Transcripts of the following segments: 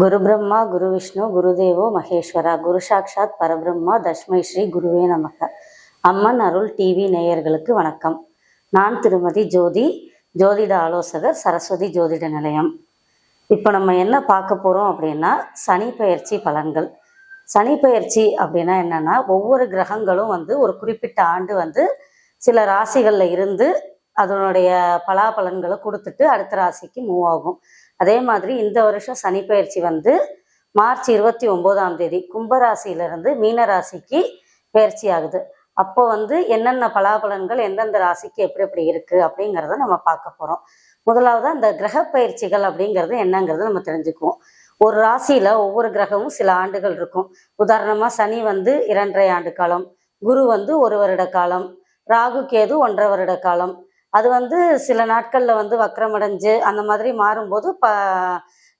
குரு பிரம்மா குரு விஷ்ணு குருதேவோ மகேஸ்வரா. குரு சாக்ஷாத் பரபிரம்மா தஷ்மை ஸ்ரீ குருவே நமக. அம்மன் அருள் டிவி நேயர்களுக்கு வணக்கம். நான் திருமதி ஜோதி ஜோதிட ஆலோசகர் சரஸ்வதி ஜோதிட நிலையம். இப்போ நம்ம என்ன பார்க்க போகிறோம் அப்படின்னா சனி பயிற்சி பலன்கள். சனி பயிற்சி அப்படின்னா என்னன்னா ஒவ்வொரு கிரகங்களும் வந்து ஒரு குறிப்பிட்ட ஆண்டு வந்து சில ராசிகளில் இருந்து அதனுடைய பலாபலன்களை கொடுத்துட்டு அடுத்த ராசிக்கு மூவ் ஆகும். அதே மாதிரி இந்த வருஷம் சனி பயிற்சி வந்து மார்ச் இருபத்தி ஒம்போதாம் தேதி கும்பராசியிலிருந்து மீன ராசிக்கு பயிற்சி ஆகுது. அப்போ வந்து என்னென்ன பலாபலன்கள் எந்தெந்த ராசிக்கு எப்படி எப்படி இருக்குது அப்படிங்கிறத நம்ம பார்க்க போகிறோம் முதலாவது அந்த கிரக பயிற்சிகள் அப்படிங்கிறது என்னங்கிறத நம்ம தெரிஞ்சுக்குவோம். ஒரு ராசியில் ஒவ்வொரு கிரகமும் சில ஆண்டுகள் இருக்கும். உதாரணமாக சனி வந்து இரண்டரை ஆண்டு காலம் குரு வந்து ஒரு வருட காலம் ராகு கேது ஒன்றரை வருட காலம் அது வந்து சில நாட்களில் வந்து வக்கரமடைஞ்சு அந்த மாதிரி மாறும்போது ப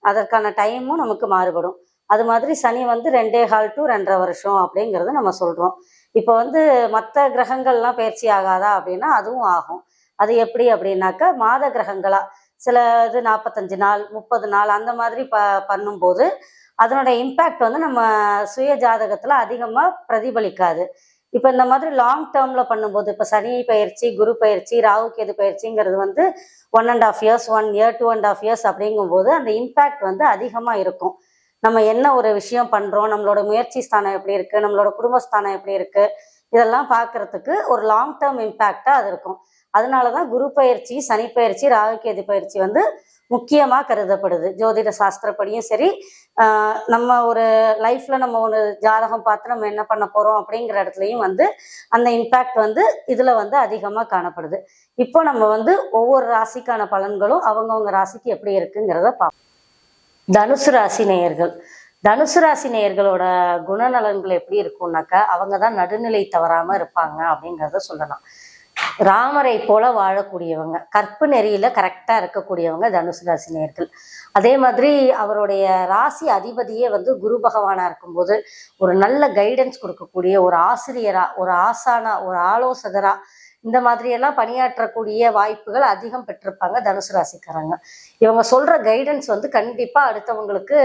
அதற்கான டைமும் நமக்கு மாறுபடும். அது மாதிரி சனி வந்து ரெண்டே ஹால் டு ரெண்டரை வருஷம் அப்படிங்கிறத நம்ம சொல்கிறோம் இப்போ வந்து மற்ற கிரகங்கள்லாம் பயிற்சி ஆகாதா அப்படின்னா அதுவும் ஆகும். அது எப்படி அப்படின்னாக்கா மாத கிரகங்களாக சில இது நாற்பத்தஞ்சு நாள் முப்பது நாள் அந்த மாதிரி ப பண்ணும்போது அதனோட இம்பேக்ட் வந்து நம்ம சுய ஜாதகத்தில் அதிகமாக பிரதிபலிக்காது. இப்போ இந்த மாதிரி லாங் டேர்மில் பண்ணும்போது இப்போ சனி பயிற்சி குரு பயிற்சி ராகு கேது பயிற்சிங்கிறது வந்து one and half years one year two and half years அப்படிங்கும்போது அந்த இம்பேக்ட் வந்து அதிகமாக இருக்கும். நம்ம என்ன ஒரு விஷயம் பண்ணுறோம் நம்மளோட முயற்சி ஸ்தானம் எப்படி இருக்குது நம்மளோட குடும்பஸ்தானம் எப்படி இருக்குது இதெல்லாம் பார்க்கறதுக்கு ஒரு லாங் டேர்ம் இம்பேக்டாக அது இருக்கும். அதனால தான் குரு பயிற்சி சனி பயிற்சி ராகுகேது பயிற்சி வந்து முக்கியமாக கருதப்படுது. ஜோதிட சாஸ்திரப்படியும் சரி நம்ம ஒரு லைஃப்ல நம்ம ஒரு ஜாதகம் பார்த்து நம்ம என்ன பண்ண போறோம் அப்படிங்கிற இடத்துலையும் வந்து அந்த இம்பேக்ட் வந்து இதுல வந்து அதிகமாக காணப்படுது. இப்போ நம்ம வந்து ஒவ்வொரு ராசிக்கான பலன்களும் அவங்கவுங்க ராசிக்கு எப்படி இருக்குங்கிறத பார்ப்போம் தனுசு ராசி நேயர்கள். தனுசு ராசி நேயர்களோட குணநலன்கள் எப்படி இருக்கும்னாக்கா அவங்க தான் நடுநிலை தவறாம இருப்பாங்க அப்படிங்கிறத சொல்லலாம். ராமரை போல வாழக்கூடியவங்க. கற்பு நெறியில கரெக்டா இருக்கக்கூடியவங்க தனுசு ராசி நேர்கள். அதே மாதிரி அவருடைய ராசி அதிபதியே வந்து குரு பகவானா இருக்கும்போது ஒரு நல்ல கைடன்ஸ் கொடுக்கக்கூடிய ஒரு ஆசிரியரா ஒரு ஆசானா ஒரு ஆலோசகரா இந்த மாதிரியெல்லாம் பணியாற்றக்கூடிய வாய்ப்புகள் அதிகம் பெற்றிருப்பாங்க தனுசு ராசிக்காரங்க. இவங்க சொல்ற கைடன்ஸ் வந்து கண்டிப்பா அடுத்தவங்களுக்கு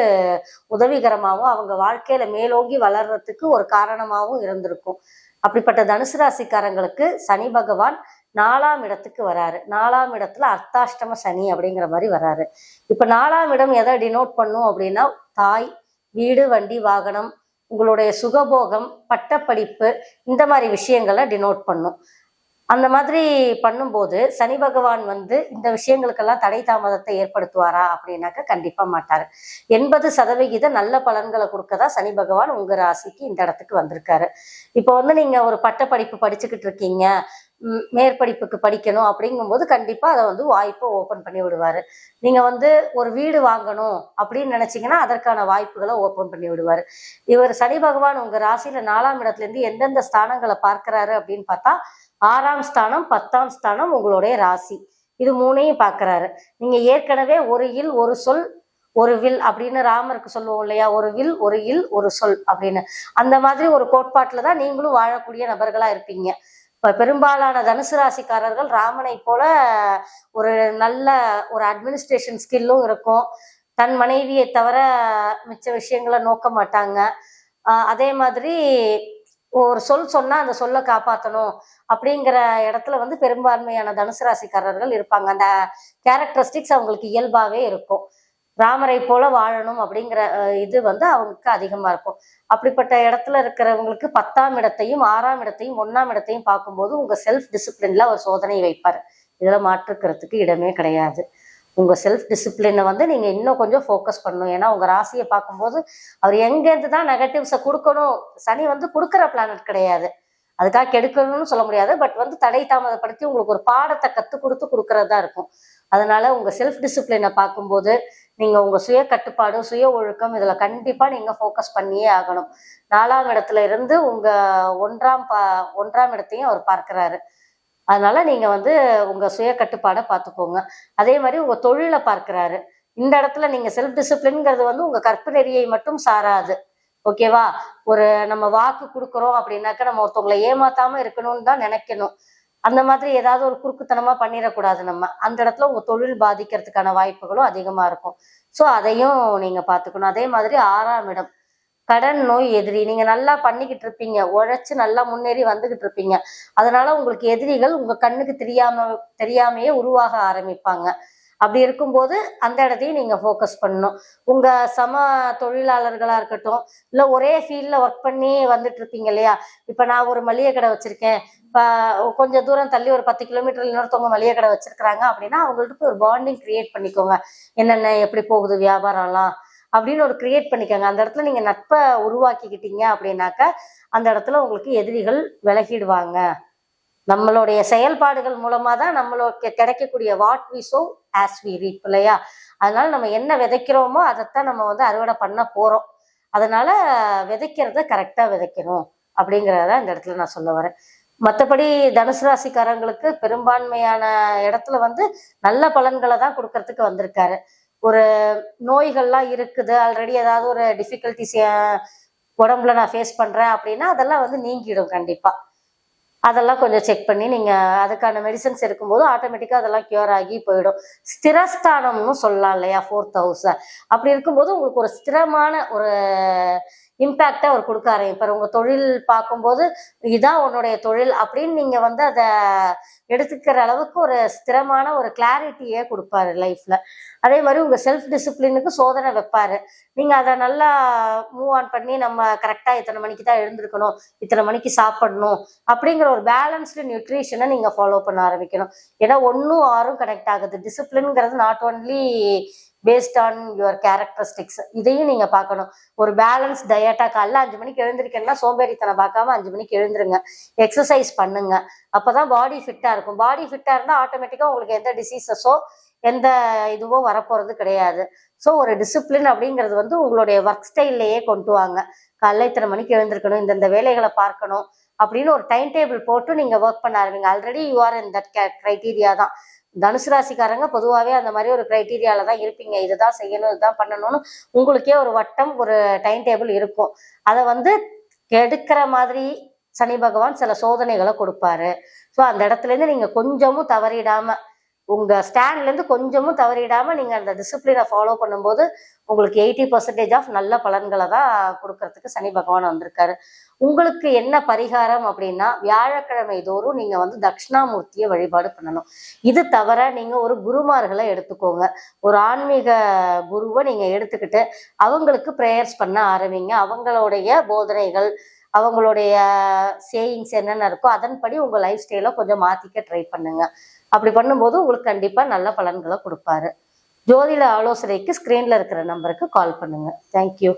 உதவிகரமாகவும் அவங்க வாழ்க்கையில மேலோங்கி வளர்றதுக்கு ஒரு காரணமாகவும் இருந்திருக்கும். அப்படிப்பட்ட தனுசு ராசிக்காரங்களுக்கு சனி பகவான் நாலாம் இடத்துக்கு வராரு. நாலாம் இடத்துல அர்த்தாஷ்டம சனி அப்படிங்கிற மாதிரி வராரு. இப்ப நாலாம் இடம் எதை டினோட் பண்ணும் அப்படின்னா தாய் வீடு வண்டி வாகனம் உங்களுடைய சுகபோகம் பட்டப்படிப்பு இந்த மாதிரி விஷயங்களை டினோட் பண்ணும். அந்த மாதிரி பண்ணும்போது சனி பகவான் வந்து இந்த விஷயங்களுக்கெல்லாம் தடை தாமதத்தை ஏற்படுத்துவாரா அப்படின்னாக்க கண்டிப்பா மாட்டார். எண்பது சதவிகித நல்ல பலன்களை கொடுக்கதா சனி பகவான் உங்க ராசிக்கு இந்த இடத்துக்கு வந்திருக்காரு. இப்போ வந்து நீங்க ஒரு பட்டப்படிப்பு படிச்சுக்கிட்டு இருக்கீங்க மேற்படிப்புக்கு படிக்கணும் அப்படிங்கும்போது கண்டிப்பாக அதை வந்து வாய்ப்பை ஓப்பன் பண்ணி விடுவார். நீங்கள் வந்து ஒரு வீடு வாங்கணும் அப்படின்னு நினச்சிங்கன்னா அதற்கான வாய்ப்புகளை ஓப்பன் பண்ணி விடுவார். இவர் சனி பகவான் உங்கள் ராசியில் நாலாம் இடத்துல இருந்து எந்தெந்த ஸ்தானங்களை பார்க்குறாரு அப்படின்னு பார்த்தா ஆறாம் ஸ்தானம் பத்தாம் ஸ்தானம் உங்களுடைய ராசி. இது மூணையும் பார்க்கறாரு. நீங்கள் ஏற்கனவே ஒரு இல் ஒரு சொல் ஒரு வில் அப்படின்னு ராமருக்கு சொல்லுவோம் இல்லையா? ஒரு வில் ஒரு இல் ஒரு சொல் அப்படின்னு. அந்த மாதிரி ஒரு கோட்பாட்டில் தான் நீங்களும் வாழக்கூடிய நபர்களாக இருப்பீங்க. இப்போ பெரும்பாலான தனுசு ராசிக்காரர்கள் ராமனை போல ஒரு நல்ல ஒரு அட்மினிஸ்ட்ரேஷன் ஸ்கில்லும் இருக்கும். தன் மனைவியை தவிர மிச்ச விஷயங்களை நோக்க மாட்டாங்க. அதே மாதிரி ஒரு சொல் சொன்னால் அந்த சொல்லை காப்பாற்றணும் அப்படிங்கிற இடத்துல வந்து பெரும்பான்மையான தனுசு ராசிக்காரர்கள் இருப்பாங்க. அந்த கேரக்டரிஸ்டிக்ஸ் அவங்களுக்கு இயல்பாவே இருக்கும். ராமரை போல வாழணும் அப்படிங்கிற இது வந்து அவங்களுக்கு அதிகமா இருக்கும். அப்படிப்பட்ட இடத்துல இருக்கிறவங்களுக்கு பத்தாம் இடத்தையும் ஆறாம் இடத்தையும் ஒன்றாம் இடத்தையும் பார்க்கும்போது உங்கள் செல்ஃப் டிசிப்ளின்ல ஒரு சோதனை வைப்பார். இதில் மாற்றுக்கிறதுக்கு இடமே கிடையாது. உங்க செல்ஃப் டிசிப்ளினை வந்து நீங்க இன்னும் கொஞ்சம் ஃபோக்கஸ் பண்ணணும். ஏன்னா உங்க ராசியை பார்க்கும்போது அவர் எங்கேருந்து தான் நெகட்டிவ்ஸை கொடுக்கணும். சனி வந்து கொடுக்குற பிளானட் கிடையாது. அதுக்காக கெடுக்கணும்னு சொல்ல முடியாது. பட் வந்து தடை தாமதப்படுத்தி உங்களுக்கு ஒரு பாடத்தை கற்றுக் கொடுத்து கொடுக்கறதா இருக்கும். அதனால உங்க செல்ஃப் டிசிப்ளினை பார்க்கும்போது நீங்க உங்க சுய கட்டுப்பாடு சுய ஒழுக்கம் இதுல கண்டிப்பா நீங்க ஃபோக்கஸ் பண்ணியே ஆகணும். நாலாம் இடத்துல இருந்து உங்க ஒன்றாம் பா ஒன்றாம் இடத்தையும் அவர் பார்க்குறாரு. அதனால நீங்க வந்து உங்க சுய கட்டுப்பாடை பார்த்துக்கோங்க அதே மாதிரி உங்க தொழிலை பார்க்கிறாரு. இந்த இடத்துல நீங்க செல்ஃப் டிசிப்ளின்ங்கிறது வந்து உங்க கற்பு நெறியை மட்டும் சாராது. ஓகேவா ஒரு நம்ம வாக்கு கொடுக்குறோம் அப்படின்னாக்க நம்ம ஒருத்தவங்களை ஏமாத்தாம இருக்கணும்னு தான் நினைக்கணும். அந்த மாதிரி ஏதாவது ஒரு குறுக்குத்தனமா பண்ணிடக்கூடாது நம்ம. அந்த இடத்துல உங்க தொழில் பாதிக்கிறதுக்கான வாய்ப்புகளும் அதிகமா இருக்கும். ஸோ அதையும் நீங்க பார்த்துக்கணும் அதே மாதிரி ஆறாம் இடம். கடன் நோய் எதிரி. நீங்க நல்லா பண்ணிக்கிட்டு இருப்பீங்க. உழைச்சு நல்லா முன்னேறி வந்துகிட்டு இருப்பீங்க. அதனால உங்களுக்கு எதிரிகள் உங்க கண்ணுக்கு தெரியாம தெரியாமையே உருவாக ஆரம்பிப்பாங்க. அப்படி இருக்கும்போது அந்த இடத்தையும் நீங்க ஃபோக்கஸ் பண்ணணும். உங்க சம தொழிலாளர்களா இருக்கட்டும் இல்ல ஒரே ஃபீல்ட்ல ஒர்க் பண்ணி வந்துட்டு இருப்பீங்க இல்லையா? இப்ப நான் ஒரு மளிகை கடை வச்சிருக்கேன். இப்ப கொஞ்சம் தூரம் தள்ளி ஒரு பத்து கிலோமீட்டர் இன்னொருத்தவங்க மளிகை கடை வச்சிருக்கிறாங்க அப்படின்னா அவங்கள்ட்ட ஒரு பாண்டிங் கிரியேட் பண்ணிக்கோங்க. என்னென்ன எப்படி போகுது வியாபாரம்லாம்? அப்படின்னு ஒரு கிரியேட் பண்ணிக்கோங்க. அந்த இடத்துல நீங்க நட்பை உருவாக்கிக்கிட்டீங்க அப்படின்னாக்க அந்த இடத்துல உங்களுக்கு எதிரிகள் விலகிடுவாங்க. நம்மளுடைய செயல்பாடுகள் மூலமா தான் நம்மளுக்கு கிடைக்கக்கூடிய what we sow as we reap இல்லையா? அதனால நம்ம என்ன விதைக்கிறோமோ அதைத்தான் நம்ம வந்து அறுவடை பண்ண போறோம். அதனால விதைக்கிறத கரெக்டா விதைக்கணும் அப்படிங்கிறத இந்த இடத்துல நான் சொல்ல வரேன். மற்றபடி தனுசு ராசிக்காரங்களுக்கு பெரும்பான்மையான இடத்துல வந்து நல்ல பலன்களை தான் கொடுக்கறதுக்கு வந்திருக்காரு. ஒரு நோய்கள்லாம் இருக்குது. ஆல்ரெடி ஏதாவது ஒரு டிஃபிகல்ட்டிஸ் உடம்புல நான் ஃபேஸ் பண்ணுறேன் அப்படின்னா அதெல்லாம் வந்து நீங்கிடும் கண்டிப்பாக அதெல்லாம் கொஞ்சம் செக் பண்ணி நீங்கள் அதுக்கான மெடிசன்ஸ் இருக்கும்போது ஆட்டோமேட்டிக்காக அதெல்லாம் கியூர் ஆகி போயிடும். ஸ்திரஸ்தானம்னு சொல்லலாம் இல்லையா? ஃபோர்த் ஹவுஸை அப்படி இருக்கும்போது உங்களுக்கு ஒரு ஸ்திரமான ஒரு இம்பேக்டை அவர் கொடுக்க ஆரம்பிப்பார். உங்கள் தொழில் பார்க்கும்போது இதான் உன்னுடைய தொழில் அப்படின்னு நீங்கள் வந்து அதை எடுத்துக்கிற அளவுக்கு ஒரு ஸ்திரமான ஒரு கிளாரிட்டியே கொடுப்பாரு லைஃப்பில் அதே மாதிரி உங்கள் செல்ஃப் டிசிப்ளினுக்கு சோதனை வைப்பார். நீங்கள் அதை நல்லா மூவ் ஆன் பண்ணி நம்ம கரெக்டாக இத்தனை மணிக்கு தான் எழுந்திருக்கணும் இத்தனை மணிக்கு சாப்பிடணும் அப்படிங்கிற ஒரு பேலன்ஸ்டு நியூட்ரிஷனை நீங்கள் ஃபாலோ பண்ண ஆரம்பிக்கணும். ஏன்னா ஒன்றும் ஆறும் கனெக்ட் ஆகுது. டிசிப்ளின்ங்கிறது not only based on your characteristics இதையும் நீங்க பார்க்கணும். ஒரு பேலன்ஸ் டயட்டா காலைல அஞ்சு மணிக்கு எழுந்திருக்கேன்னா சோம்பேறித்தனம் பார்க்காம அஞ்சு மணிக்கு எழுந்துருங்க. எக்ஸசைஸ் பண்ணுங்க. அப்பதான் பாடி ஃபிட்டா இருக்கும். பாடி ஃபிட்டா இருந்தா ஆட்டோமேட்டிக்கா உங்களுக்கு எந்த டிசீசஸோ எந்த இதுவோ வரப்போறது கிடையாது. ஸோ ஒரு டிசிப்ளின் அப்படிங்கிறது வந்து உங்களுடைய ஒர்க் ஸ்டைல்லையே கொண்டு வாங்க. காலைல இத்தனை மணிக்கு எழுந்திருக்கணும் இந்தந்த வேலைகளை பார்க்கணும் அப்படின்னு ஒரு டைம் டேபிள் போட்டு நீங்க ஒர்க் பண்ண ஆரம்பிங்க. Already you are in that criteria தான். தனுசு ராசிக்காரங்க பொதுவாகவே அந்த மாதிரி ஒரு க்ரைட்டீரியாவில் தான் இருப்பீங்க. இதுதான் செய்யணும் இதுதான் பண்ணணும்னு உங்களுக்கே ஒரு வட்டம் ஒரு டைம் டேபிள் இருக்கும். அதை வந்து கெடுக்கிற மாதிரி சனி பகவான் சில சோதனைகளை கொடுப்பாரு. ஸோ அந்த இடத்துல இருந்து கொஞ்சமும் தவறிடாமல் உங்கள் ஸ்டாண்ட்லேருந்து கொஞ்சமும் தவறிடாமல் நீங்கள் அந்த டிசிப்ளினை ஃபாலோ பண்ணும்போது உங்களுக்கு எயிட்டி பர்சன்டேஜ் ஆஃப் நல்ல பலன்களை தான் கொடுக்கறதுக்கு சனி பகவான் வந்திருக்காரு. உங்களுக்கு என்ன பரிகாரம் அப்படின்னா வியாழக்கிழமை தோறும் நீங்கள் வந்து தட்சிணாமூர்த்தியை வழிபாடு பண்ணணும். இது தவிர நீங்கள் ஒரு குருமார்களை எடுத்துக்கோங்க. ஒரு ஆன்மீக குருவை நீங்கள் எடுத்துக்கிட்டு அவங்களுக்கு ப்ரேயர்ஸ் பண்ண ஆரம்பிங்க. அவங்களுடைய போதனைகள் அவங்களுடைய சேயிங்ஸ் என்னென்ன இருக்கோ அதன்படி உங்கள் லைஃப் ஸ்டைலை கொஞ்சம் மாற்றிக்க ட்ரை பண்ணுங்கள் அப்படி பண்ணும்போது உங்களுக்கு கண்டிப்பாக நல்ல பலன்களை கொடுப்பாரு. ஜோதிட ஆலோசனைக்கு ஸ்க்ரீனில் இருக்கிற நம்பருக்கு கால் பண்ணுங்கள் தேங்க்யூ